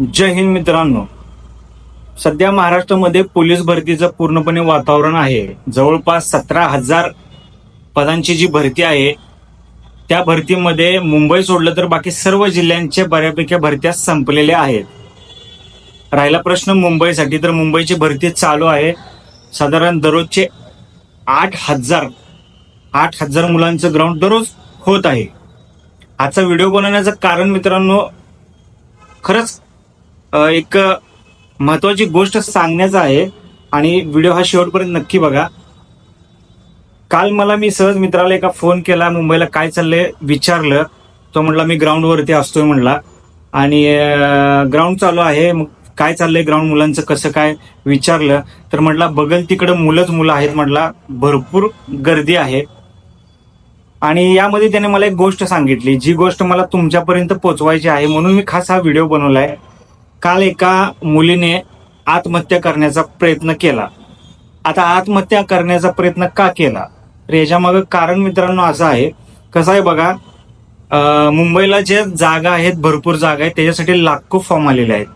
जय हिंद मित्रांनो. सध्या महाराष्ट्रामध्ये पोलीस भरतीचं पूर्णपणे वातावरण आहे. जवळपास सतरा हजार पदांची जी भरती आहे त्या भरतीमध्ये मुंबई सोडलं तर बाकी सर्व जिल्ह्यांच्या बऱ्यापैकी भरत्या संपलेल्या आहेत. राहिला प्रश्न मुंबईसाठी तर मुंबईची भरती चालू आहे. साधारण दररोजचे आठ हजार आठ हजार मुलांचं ग्राउंड दररोज होत आहे. आजचा व्हिडिओ बनवण्याचं कारण मित्रांनो खरंच एक महत्वाची गोष्ट सांगण्याचं आहे आणि व्हिडिओ हा शेवटपर्यंत नक्की बघा. काल मला मी सहज मित्राला एका फोन केला मुंबईला काय चाललंय विचारलं. तो म्हटला मी ग्राउंडवरती असतोय म्हणला आणि ग्राउंड चालू आहे मग काय चाललंय ग्राउंड मुलांचं कसं काय विचारलं. तर म्हटला बगल तिकडं मुलंच मुलं आहेत म्हटला. भरपूर गर्दी आहे. आणि यामध्ये त्याने मला एक गोष्ट सांगितली. जी गोष्ट मला तुमच्यापर्यंत पोहोचवायची आहे म्हणून मी खास हा व्हिडिओ बनवलाय. काल एका मुलीने आत्महत्या करण्याचा प्रयत्न केला. आता आत्महत्या करण्याचा प्रयत्न का केला? तर याच्यामागं कारण मित्रांनो असं आहे. कसं आहे बघा मुंबईला जे जागा आहेत भरपूर जागा आहेत त्याच्यासाठी लाखो फॉर्म आलेले आहेत.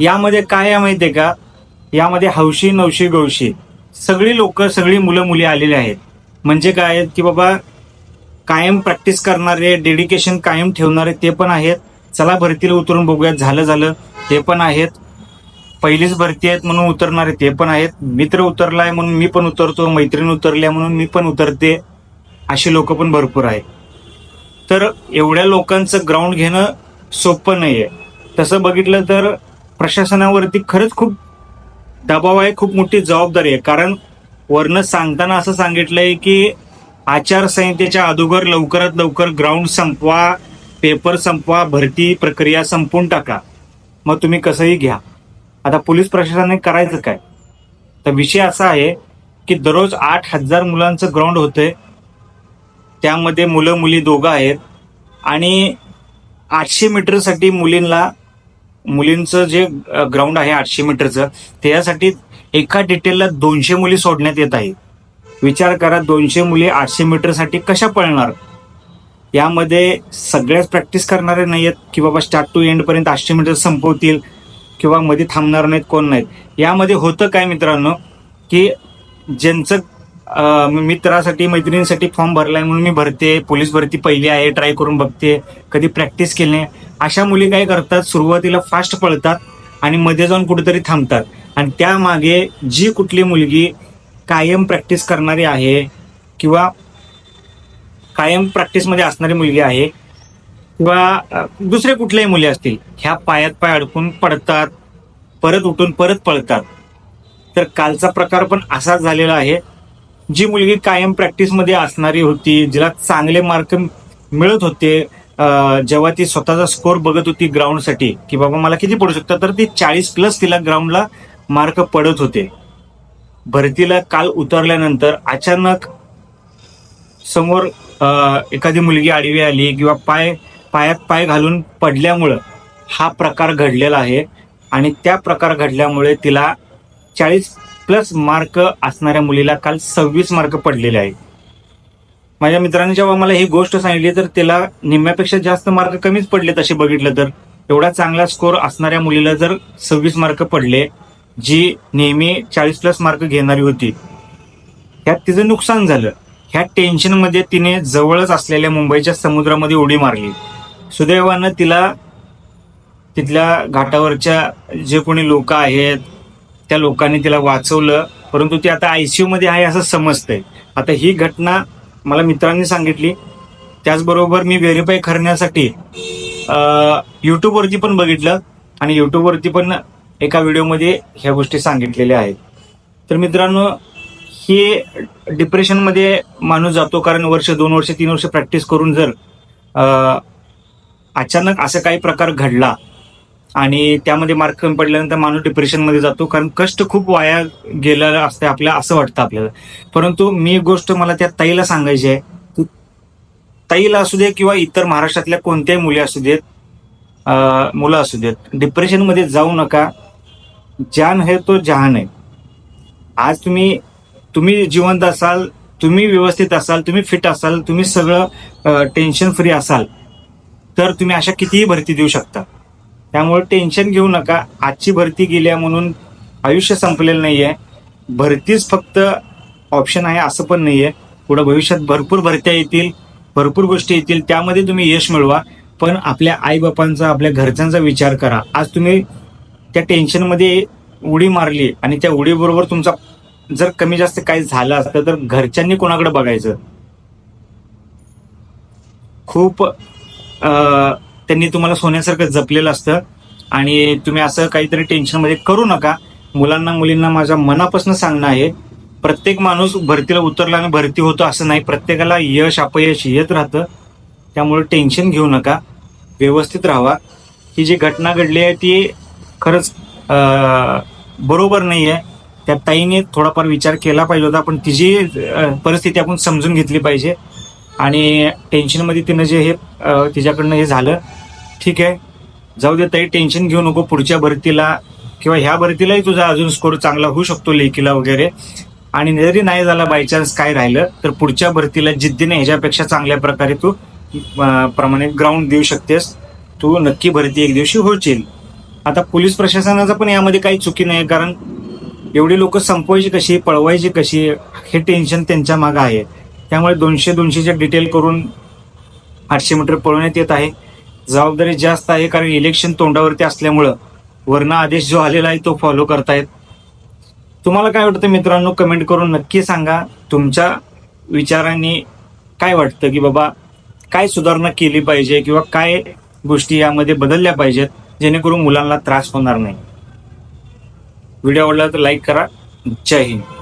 यामध्ये काय आहे माहितीये का? यामध्ये हौशी नवशी गवशी सगळी लोक सगळी मुलं मुली आलेली आहेत. म्हणजे काय आहेत की बाबा कायम प्रॅक्टिस करणारे डेडिकेशन कायम ठेवणारे ते पण आहेत. चला भरतीला उतरून बघूयात. झालं झालं. ते पण आहेत. पहिलीच भरती आहेत म्हणून उतरणारे ते पण आहेत. मित्र उतरलाय म्हणून मी पण उतरतो मैत्रीण उतरल्या म्हणून मी पण उतरते अशी लोक पण भरपूर आहेत. तर एवढ्या लोकांचं ग्राउंड घेणं सोपं नाही आहे तसं बघितलं तर प्रशासनावरती खरंच खूप दबाव आहे खूप मोठी जबाबदारी आहे. कारण वरनं सांगताना असं सांगितलंय की आचारसंहितेच्या अगोदर लवकरात लवकर ग्राउंड संपवा पेपर संपवा भरती प्रक्रिया संपवून टाका. मग तुम्ही कसंही घ्या. आता पोलीस प्रशासनाने करायचं काय? तर विषय असा आहे की दररोज आठ हजार मुलांचं ग्राउंड होतंय. त्यामध्ये मुलं मुली दोघं आहेत. आणि आठशे मीटरसाठी मुलींना मुलींचं जे ग्राउंड आहे आठशे मीटरचं त्यासाठी एका डिटेलला दोनशे मुली सोडण्यात येत आहे विचार करा दोनशे मुली आठशे मीटरसाठी कशा पळणार? यामध्ये सगळ्याच प्रॅक्टिस करणारे नाही आहेत की बाबा स्टार्ट टू एंड पर्यंत आठशे मीटर संपवतील किंवा मध्ये थांबणार नाहीत कोण नाहीत. यामध्ये होतं काय मित्रांनो की ज्यांचं मित्रासाठी मैत्रिणींसाठी फॉर्म भरलाय म्हणून मी भरते पोलीस भरती पहिली आहे ट्राय करून बघते कधी प्रॅक्टिस केली नाही. अशा मुली काय करतात सुरुवातीला फास्ट पळतात आणि मध्ये जाऊन कुठेतरी थांबतात. आणि त्यामागे जी कुठली मुलगी कायम प्रॅक्टिस करणारी आहे किंवा कायम प्रॅक्टिसमध्ये असणारी मुलगी आहे. किंवा दुसरे कुठल्याही मुली असतील ह्या पायात पाय अडकून पडतात. परत उठून परत पळतात. तर कालचा प्रकार पण असाच झालेला आहे. जी मुलगी कायम प्रॅक्टिसमध्ये असणारी होती जिला चांगले मार्क मिळत होते जेव्हा ती स्वतःचा स्कोर बघत होती ग्राउंडसाठी की बाबा मला किती पडू शकतं तर ती चाळीस प्लस तिला ग्राउंडला मार्क पडत होते. भरतीला काल उतरल्यानंतर अचानक समोर एखादी मुलगी आडवी आली किंवा पाय पायात पाय घालून पडल्यामुळं हा प्रकार घडलेला आहे. आणि त्या प्रकार घडल्यामुळे तिला चाळीस प्लस मार्क असणाऱ्या मुलीला काल सव्वीस मार्क पडलेले आहे माझ्या मित्रांनी जेव्हा मला ही गोष्ट सांगितली तर तिला निम्म्यापेक्षा जास्त मार्क कमीच पडले तसे बघितलं तर. एवढा चांगला स्कोर असणाऱ्या मुलीला जर सव्वीस मार्क पडले जी नेहमी चाळीस प्लस मार्क घेणारी होती ह्यात तिचं नुकसान झालं. ह्या टेन्शनमध्ये तिने जवळच असलेल्या मुंबईच्या समुद्रामध्ये उडी मारली. सुदैवानं तिला तिथल्या घाटावरच्या जे कोणी लोक आहेत त्या लोकांनी तिला वाचवलं. परंतु ती आता आयसीयू मध्ये आहे असं समजतंय. आता ही घटना मला मित्रांनी सांगितली. त्याचबरोबर मी व्हेरीफाय करण्यासाठी युट्यूबवरती पण बघितलं आणि युट्यूबवरती पण एका व्हिडिओमध्ये ह्या गोष्टी सांगितलेल्या आहेत. तर मित्रांनो हे डिप्रेशनमध्ये माणूस जातो कारण वर्ष दोन वर्ष तीन वर्ष प्रॅक्टिस करून जर अचानक असं काही प्रकार घडला आणि त्यामध्ये मार्क कमी पडल्यानंतर माणूस डिप्रेशनमध्ये जातो कारण कष्ट खूप वाया गेलेलं असते आपल्याला असं वाटतं आपल्याला. परंतु मी एक गोष्ट मला त्या ताईला सांगायची आहे की ताईला असू दे किंवा इतर महाराष्ट्रातल्या कोणत्याही मुली असू देत मुलं असू देत डिप्रेशनमध्ये जाऊ नका. जान है तो जहान आहे आज तुम्ही तुम्ही जिवंत असाल तुम्ही व्यवस्थित असाल तुम्ही फिट असाल तुम्ही सगळं टेन्शन फ्री असाल तर तुम्ही अशा कितीही भरती देऊ शकता. त्यामुळे टेन्शन घेऊ नका. आजची भरती गेल्या म्हणून आयुष्य संपलेलं नाही आहे भरतीच फक्त ऑप्शन आहे असं पण नाही आहे पुढे भविष्यात भरपूर भरत्या येतील भरपूर गोष्टी येतील त्यामध्ये तुम्ही यश मिळवा. पण आपल्या आईबापांचा आपल्या घरच्यांचा विचार करा. आज तुम्ही त्या टेन्शनमध्ये उडी मारली आणि त्या उडीबरोबर तुमचा जर कमी जास्त काही झालं असतं तर घरच्यांनी कोणाकडे बघायचं? खूप त्यांनी तुम्हाला सोन्यासारखं जपलेलं असतं आणि तुम्ही असं काहीतरी टेन्शनमध्ये करू नका. मुलांना मुलींना माझ्या मनापासून सांगणं आहे प्रत्येक माणूस भरतीला उतरला आणि भरती होतो असं नाही. प्रत्येकाला यश अपयश येत राहतं. त्यामुळे टेन्शन घेऊ नका. व्यवस्थित राहावा. ही जी घटना घडली आहे ती खरंच बरोबर नाही आहे त्या ताईने थोडाफार विचार केला पाहिजे होता पण तिची परिस्थिती आपण समजून घेतली पाहिजे. आणि टेन्शनमध्ये तिनं जे हे तिच्याकडनं हे झालं ठीक आहे. जाऊ दे ताई टेन्शन घेऊ नको पुढच्या भरतीला किंवा ह्या भरतीलाही तुझा अजून स्कोर चांगला होऊ शकतो लेखीला वगैरे. आणि जरी नाही झाला बाय चान्स काय राहिलं तर पुढच्या भरतीला जिद्दीने ह्याच्यापेक्षा चांगल्या प्रकारे तू प्रमाणे ग्राउंड देऊ शकतेस. तू नक्की भरती एक दिवशी होशील. आता पोलीस प्रशासनाचं पण यामध्ये काही चुकी नाही कारण एवढी लोक संपवायची कशी पळवायची कशी हे टेन्शन त्यांच्या मागं आहे. त्यामुळे दोनशे दोनशेच्या डिटेल करून आठशे मीटर पळवण्यात येत आहे. जबाबदारी जास्त आहे कारण इलेक्शन तोंडावरती असल्यामुळं वर्ण आदेश जो आलेला आहे तो फॉलो करतायत. तुम्हाला काय वाटतं मित्रांनो? कमेंट करून नक्की सांगा. तुमच्या विचारांनी काय वाटतं की बाबा काय सुधारणा केली पाहिजे किंवा काय गोष्टी यामध्ये बदलल्या पाहिजेत जेणेकरून मुलांना त्रास होणार नाही? व्हिडिओ आवडला तर लाईक करा. जय हिंद.